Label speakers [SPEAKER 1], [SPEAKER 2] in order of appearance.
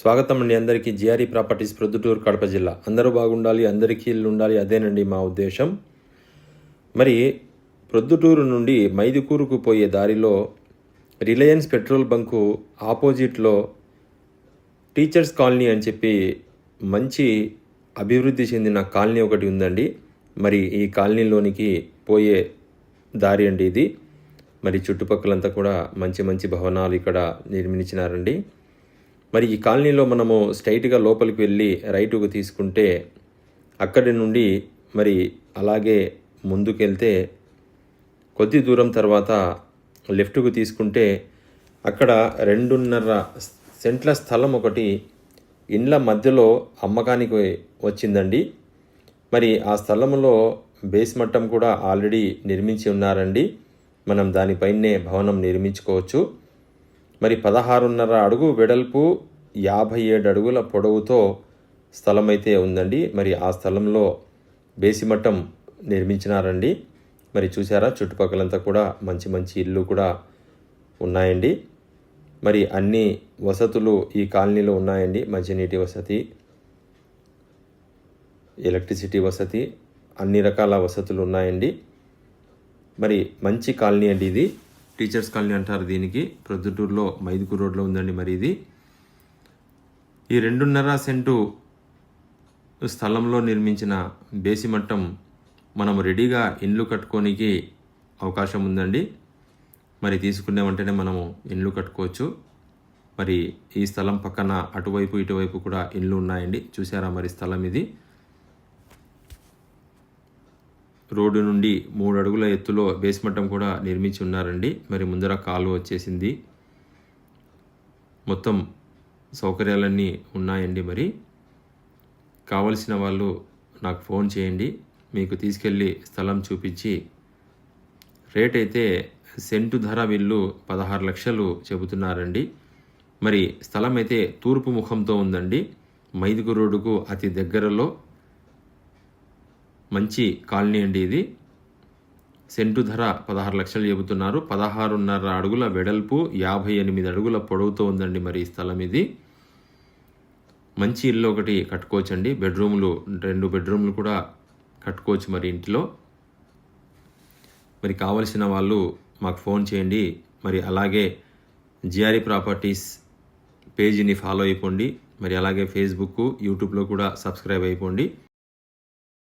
[SPEAKER 1] స్వాగతం అండి అందరికీ. జిఆర్ఈ ప్రాపర్టీస్ ప్రొద్దుటూరు కడప జిల్లా. అందరూ బాగుండాలి అందరికీ ఇల్లు ఉండాలి అదేనండి మా ఉద్దేశం. మరి ప్రొద్దుటూరు నుండి మైదుకూరుకు పోయే దారిలో రిలయన్స్ పెట్రోల్ బంకు ఆపోజిట్లో టీచర్స్ కాలనీ అని చెప్పి మంచి అభివృద్ధి చెందిన కాలనీ ఒకటి ఉందండి. మరి ఈ కాలనీలోనికి పోయే దారి అండి ఇది. మరి చుట్టుపక్కలంతా కూడా మంచి మంచి భవనాలు ఇక్కడ నిర్మించినారండి. మరి ఈ కాలనీలో మనము స్ట్రైట్గా లోపలికి వెళ్ళి రైటుకు తీసుకుంటే అక్కడి నుండి మరి అలాగే ముందుకెళ్తే కొద్ది దూరం తర్వాత లెఫ్ట్కు తీసుకుంటే అక్కడ రెండున్నర సెంట్ల స్థలం ఒకటి ఇండ్ల మధ్యలో అమ్మకానికి వచ్చిందండి. మరి ఆ స్థలంలో బేస్ మట్టం కూడా ఆల్రెడీ నిర్మించి ఉన్నారండి. మనం దానిపైనే భవనం నిర్మించుకోవచ్చు. మరి పదహారున్నర అడుగు వెడల్పు యాభై ఏడు అడుగుల పొడవుతో స్థలం అయితే ఉందండి. మరి ఆ స్థలంలో బేసిమట్టం నిర్మించినారండి. మరి చూసారా చుట్టుపక్కలంతా కూడా మంచి మంచి ఇల్లు కూడా ఉన్నాయండి. మరి అన్ని వసతులు ఈ కాలనీలో ఉన్నాయండి. మంచినీటి వసతి ఎలక్ట్రిసిటీ వసతి అన్ని రకాల వసతులు ఉన్నాయండి. మరి మంచి కాలనీ అండి ఇది. టీచర్స్ కాలనీ అంటారు దీనికి. ప్రొద్దుటూరులో మైదుకు రోడ్లో ఉందండి మరి ఇది. ఈ రెండున్నర సెంటు స్థలంలో నిర్మించిన బేసిమట్టం మనం రెడీగా ఇండ్లు కట్టుకోనికి అవకాశం ఉందండి. మరి తీసుకునే వెంటనే మనము ఇండ్లు కట్టుకోవచ్చు. మరి ఈ స్థలం పక్కన అటువైపు ఇటువైపు కూడా ఇండ్లు ఉన్నాయండి. చూసారా మరి స్థలం ఇది? రోడ్డు నుండి మూడు అడుగుల ఎత్తులో బేస్మట్టం కూడా నిర్మించి ఉన్నారండి. మరి ముందర కాలు వచ్చేసింది. మొత్తం సౌకర్యాలన్నీ ఉన్నాయండి మరి. కావలసిన వాళ్ళు నాకు ఫోన్ చేయండి. మీకు తీసుకెళ్ళి స్థలం చూపించి రేట్ అయితే సెంటు ధర వీళ్ళు పదహారు లక్షలు చెబుతున్నారండి. మరి స్థలం అయితే తూర్పు ముఖంతో ఉందండి. మైదుగు రోడ్డుకు అతి దగ్గరలో మంచి కాలనీ అండి ఇది. సెంటు ధర పదహారు లక్షలు చెబుతున్నారు. పదహారున్నర అడుగుల వెడల్పు యాభై ఎనిమిది అడుగుల పొడవుతో ఉందండి మరి ఈ స్థలం ఇది. మంచి ఇల్లు ఒకటి కట్టుకోవచ్చండి. బెడ్రూమ్లు రెండు బెడ్రూమ్లు కూడా కట్టుకోవచ్చు మరి ఇంటిలో. మరి కావలసిన వాళ్ళు మాకు ఫోన్ చేయండి. మరి అలాగే జిఆర్ఈ ప్రాపర్టీస్ పేజీని ఫాలో అయిపోండి. మరి అలాగే ఫేస్బుక్ యూట్యూబ్లో కూడా సబ్స్క్రైబ్ అయిపోండి.